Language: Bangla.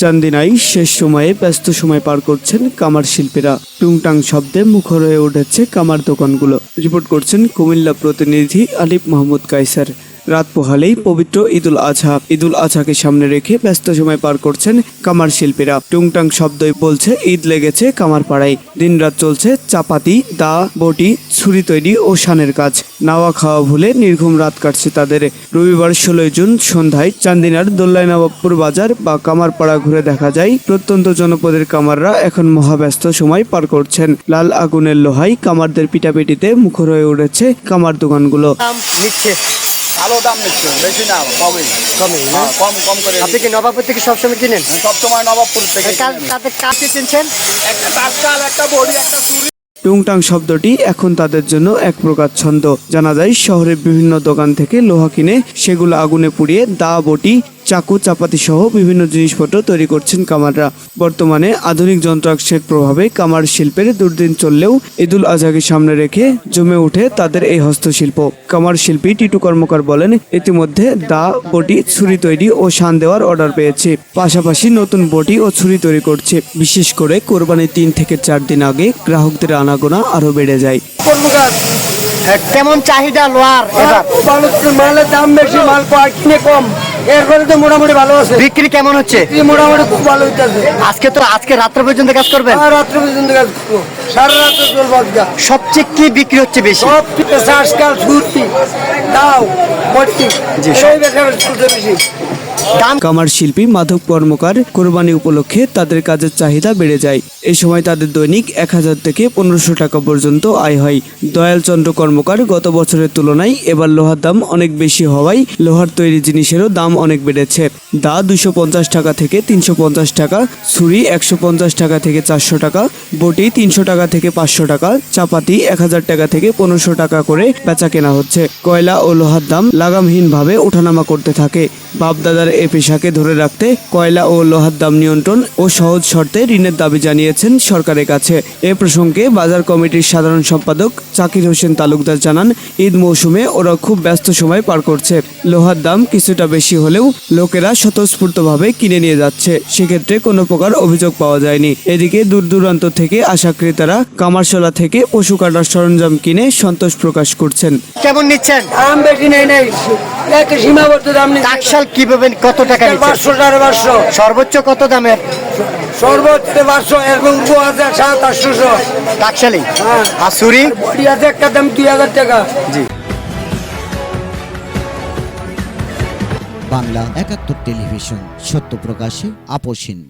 চান্দিনাই শেষ সময়ে ব্যস্ত সময় পার করছেন কামার শিল্পীরা। টুংটাং শব্দে মুখর হয়ে উঠেছে কামার দোকানগুলো। রিপোর্ট করছেন কুমিল্লা প্রতিনিধি আলিফ মাহমুদ কাইসার রাত পোহালেই পবিত্র ঈদুল আজহা। ঈদুল আজহাকে সামনে রেখে ব্যস্ত সময় পার করছেন কামার শিল্পীরা। টুংটাং শব্দই বলছে, ঈদ লেগেছে কামার পাড়ায় দিনরাত চলছে চাপাতি, দা, বটি, ছুরি তৈরি ও শানের কাজ। নাওয়া খাওয়া ভুলে নির্ঘুম রাত কাটছে তাদের। রবিবার ষোলোই জুন সন্ধ্যায় চান্দিনার দোল্লাই নবাবপুর বাজার বা কামারপাড়া ঘুরে দেখা যায় প্রত্যন্ত জনপদের কামাররা এখন মহাব্যস্ত সময় পার করছেন। লাল আগুনের লোহাই কামারদের পিটাপিটিতে মুখর হয়ে উঠেছে কামার দোকানগুলো। নিচ্ছে ভালো দাম নিচ্ছে বেশি না কমই। কমই হ্যাঁ, কম কম করে আপনি কি নবাবপুর থেকে সবসময় কিনেন? সবসময় নবাবপুর থেকে তাদের কাছে কিনছেন একটা তাৎকাল একটা বড়ি একটা চুরি টুংটাং শব্দটি এখন তাদের জন্য এক প্রকার ছন্দ। জানা যায় শহরের বিভিন্ন দোকান থেকে লোহা কিনে সেগুলো আগুনে পুড়িয়ে দা বটি চাকু চাপাতি সহ বিভিন্ন জিনিসপত্র তৈরি করছেন কামাররা। বর্তমানে আধুনিক যন্ত্রাংশের প্রভাবে কামার শিল্পের দুর্দিন চললেও ঈদুল আজহাকে সামনে রেখে জমে উঠে তাদের এই হস্তশিল্প। কামার শিল্পী টিটু কর্মকার বলেন ইতিমধ্যে দা বটি ছুরি তৈরি ও শান দেওয়ার অর্ডার পেয়েছে। পাশাপাশি নতুন বটি ও ছুরি তৈরি করছে। বিশেষ করে কোরবানির তিন থেকে চার দিন আগে গ্রাহকদের আনাগোনা আরও বেড়ে যায়। কেমন চাহিদা এবার? মালের দাম বেশি মাল কিনে কম। এরপরে তো মোটামুটি ভালো আছে। বিক্রি কেমন হচ্ছে? মোটামুটি খুব ভালো হইতেছে। আজকে তো আজকে রাত্র পর্যন্ত কাজ করবেন? রাত্র রাত্রে পর্যন্ত কাজ করব। সারা রাত্রে চলবো সবচেয়ে কি বিক্রি হচ্ছে বেশি? সব থেকে শ্বাসকাল ছুটি দাও মটকি। সেই বেশি। কামার শিল্পী মাধব কর্মকার কোরবানি উপলক্ষে তাদের কাজের চাহিদা বেড়ে যায়। এই সময় তাদের দৈনিক এক হাজার থেকে পনেরোশো টাকা পর্যন্ত আয় হয়। দয়াল চন্দ্র কর্মকার গত বছরের তুলনায় এবার লোহার দাম অনেক বেশি হওয়ায় লোহার তৈরি জিনিসেরও দাম অনেক বেড়েছে। দা দুশো পঞ্চাশ টাকা থেকে তিনশো পঞ্চাশ টাকা, ছুরি একশো পঞ্চাশ টাকা থেকে চারশো টাকা, বটি তিনশো টাকা থেকে পাঁচশো টাকা, চাপাতি এক হাজার টাকা থেকে পনেরোশো টাকা করে বেচা কেনা হচ্ছে। কয়লা ও লোহার দাম লাগামহীনভাবে ওঠানামা করতে থাকে। বাপদাদার এ পেশাকে ধরে রাখতে কয়লা ও লোহার দাম নিয়ন্ত্রণ ও সহজ শর্তে ঋণের দাবি জানিয়েছেন সরকারের কাছে। এ প্রসঙ্গে বাজার কমিটির সাধারণ সম্পাদক জাকির হোসেন তালুকদার জানান ঈদ মৌসুমে ওরা খুব ব্যস্ত সময় পার করছে। লোহার দাম কিছুটা বেশি হলেও লোকেরা স্বতঃস্ফূর্তভাবে কিনে নিয়ে যাচ্ছে। সেক্ষেত্রে কোনো প্রকার অভিযোগ পাওয়া যায়নি। এদিকে দূর দূরান্ত থেকে আসা ক্রেতারা কামারশোলা থেকে পশু কাটার সরঞ্জাম কিনে সন্তোষ প্রকাশ করছেন। কেমন নিচ্ছেন? বেশি নেই। নেই সীমাবদ্ধ দাম নেই টাকশাল কি কত টাকা পাঁচশো সাড়ে পাঁচশো। সর্বোচ্চ কত দামের? সর্বোচ্চ পাঁচশো এরকম উপো আছে সাত আটশোশো টাকশালি হ্যাঁ। আর চুরি বডি আছে একটা দাম দুই হাজার টাকা। বাংলা একাত্তর টেলিভিশন সত্য প্রকাশে আপোষহীন